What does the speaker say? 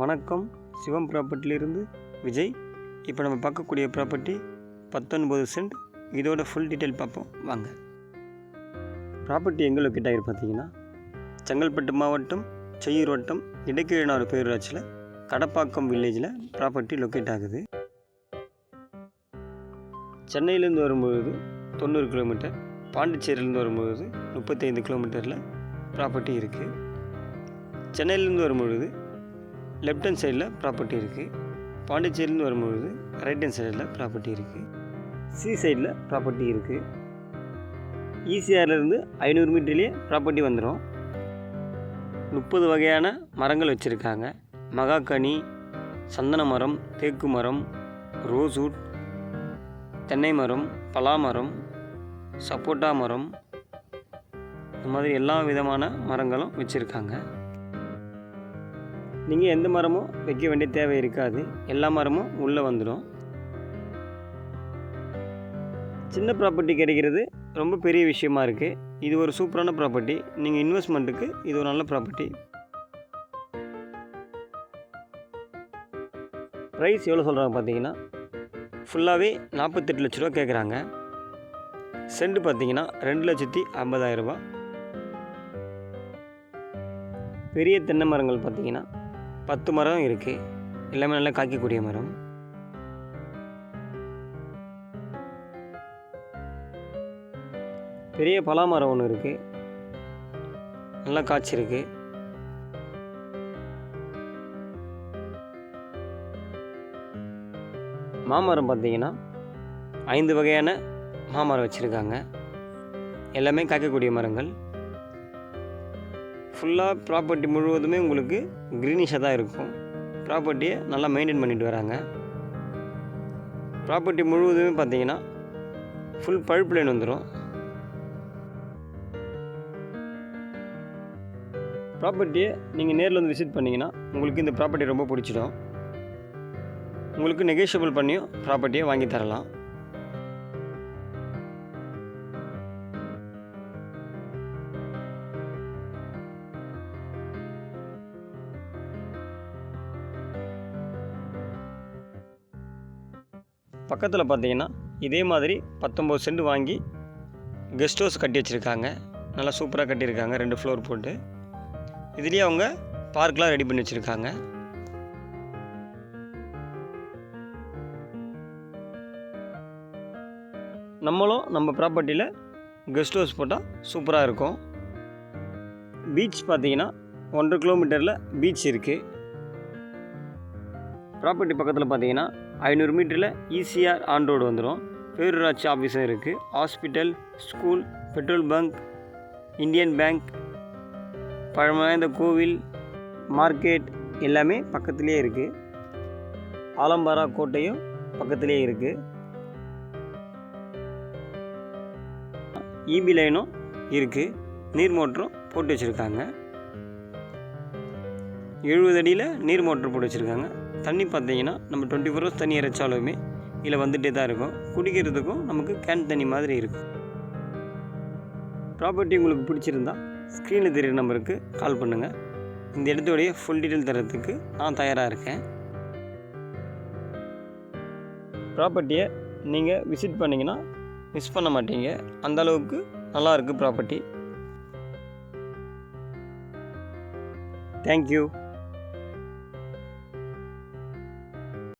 வணக்கம். சிவம் ப்ராப்பர்ட்டிலிருந்து விஜய். இப்போ நம்ம பார்க்கக்கூடிய ப்ராப்பர்ட்டி பத்தொன்பது சென்ட். இதோட ஃபுல் டீட்டெயில் பார்ப்போம். வாங்க. ப்ராப்பர்ட்டி எங்கே லொக்கேட் ஆகிரு பார்த்தீங்கன்னா செங்கல்பட்டு மாவட்டம் செய்யூர் வட்டம் இடைக்கீழனாறு பேரூராட்சியில் கடப்பாக்கம் வில்லேஜில் ப்ராப்பர்ட்டி லொக்கேட் ஆகுது. சென்னையிலேருந்து வரும்பொழுது தொண்ணூறு கிலோமீட்டர் பாண்டிச்சேரியிலேருந்து வரும்பொழுது முப்பத்தைந்து கிலோமீட்டரில் ப்ராப்பர்ட்டி இருக்குது சென்னையிலேருந்து வரும்பொழுது லெஃப்ட் ஹேண்ட் சைடில் ப்ராப்பர்ட்டி இருக்குது பாண்டிச்சேரின்னு வரும்பொழுது ரைட் ஹேண்ட் சைடில் ப்ராப்பர்ட்டி இருக்குது சி சைடில் ப்ராப்பர்ட்டி இருக்குது ஈசிஆர்லேருந்து ஐநூறு மீட்டர்லேயே ப்ராப்பர்ட்டி வந்துடும் முப்பது வகையான மரங்கள் வச்சுருக்காங்க. மகாக்கனி சந்தன மரம் தேக்கு மரம் ரோஸ்வுட் தென்னை மரம் பலா மரம் சப்போட்டா மரம். இந்த மாதிரி எல்லா விதமான மரங்களும் வச்சுருக்காங்க. நீங்கள் எந்த மரமும் வைக்க வேண்டிய தேவை இருக்காது. எல்லா மரமும் உள்ளே வந்துடும் சின்ன ப்ராப்பர்ட்டி கிடைக்கிறது ரொம்ப பெரிய விஷயமா இருக்குது இது ஒரு சூப்பரான ப்ராப்பர்ட்டி நீங்கள் இன்வெஸ்ட்மெண்ட்டுக்கு இது ஒரு நல்ல ப்ராப்பர்ட்டி ப்ரைஸ் எவ்வளோ சொல்கிறாங்க பார்த்தீங்கன்னா ஃபுல்லாகவே நாற்பத்தெட்டு லட்ச ரூபா கேட்குறாங்க சென்ட் பார்த்தீங்கன்னா ரெண்டு லட்சத்தி ஐம்பதாயிரம் பெரிய தென்னை மரங்கள் பார்த்தீங்கன்னா பத்து மரம் இருக்குது எல்லாமே நல்லா காய்க்கக்கூடிய மரம். பெரிய பலா மரம் ஒன்று இருக்குது நல்லா காய்ச்சிருக்கு. மாமரம் பார்த்தீங்கன்னா ஐந்து வகையான மாமரம் வச்சுருக்காங்க. எல்லாமே காய்க்கக்கூடிய மரங்கள். ஃபுல்லாக ப்ராப்பர்ட்டி முழுவதுமே உங்களுக்கு க்ரீனிஷாக தான் இருக்கும். ப்ராப்பர்ட்டியை நல்லா மெயின்டைன் பண்ணிட்டு வராங்க. ப்ராப்பர்ட்டி முழுவதுமே பார்த்தீங்கன்னா ஃபுல் பழுப்பு லைன் வந்துடும் ப்ராப்பர்ட்டியை நீங்கள் நேரில் வந்து விசிட் பண்ணிங்கன்னா உங்களுக்கு இந்த ப்ராப்பர்ட்டி ரொம்ப பிடிச்சிடும். உங்களுக்கு நெகோஷியபிள் பண்ணியும் ப்ராப்பர்ட்டியை வாங்கி தரலாம். பக்கத்தில் பார்த்தீங்கன்னா இதே மாதிரி பத்தொம்போது சென்ட் வாங்கி கெஸ்ட் ஹவுஸ் கட்டி வச்சுருக்காங்க. நல்லா சூப்பராக கட்டியிருக்காங்க. ரெண்டு ஃப்ளோர் போட்டு. இதுலேயே அவங்க பார்க்கெலாம் ரெடி பண்ணி வச்சுருக்காங்க. நம்மளும் நம்ம ப்ராப்பர்ட்டியில் கெஸ்ட் ஹவுஸ் போட்டால் சூப்பராக இருக்கும். பீச் பார்த்தீங்கன்னா ஒன்றரை கிலோமீட்டரில் பீச் இருக்குது ப்ராப்பர்ட்டி பக்கத்தில் பார்த்தீங்கன்னா ஐநூறு மீட்டரில் ஈசிஆர் ஆன் ரோடு வந்துடும் பேரூராட்சி ஆஃபீஸும் இருக்குது hospital school petrol bunk Indian bank பழமையாய்ந்த கோவில் மார்க்கெட் எல்லாமே பக்கத்துலேயே இருக்குது ஆலம்பாரா கோட்டையும் பக்கத்துலேயே இருக்குது இபி லைனும் இருக்குது நீர் மோட்டரும் போட்டு வச்சுருக்காங்க. எழுபது அடியில் நீர் மோட்டர் போட்டு வச்சுருக்காங்க. தண்ணி பார்த்தீங்கன்னா நம்ம டுவெண்ட்டி ஃபோர் ஹவர்ஸ் தண்ணி இறைச்சாலுமே இதில் வந்துகிட்டே தான் இருக்கும். குடிக்கிறதுக்கும் நமக்கு கேன் தண்ணி மாதிரி இருக்கும். ப்ராப்பர்ட்டி உங்களுக்கு பிடிச்சிருந்தா ஸ்க்ரீனில் தெரியிற நம்பருக்கு கால் பண்ணுங்கள் இந்த இடத்துடைய ஃபுல் டீட்டெயில் தரத்துக்கு நான் தயாராக இருக்கேன். ப்ராப்பர்ட்டியை நீங்கள் விசிட் பண்ணிங்கன்னா மிஸ் பண்ண மாட்டீங்க. அந்த அளவுக்கு நல்லா இருக்குது ப்ராப்பர்ட்டி தேங்க்யூ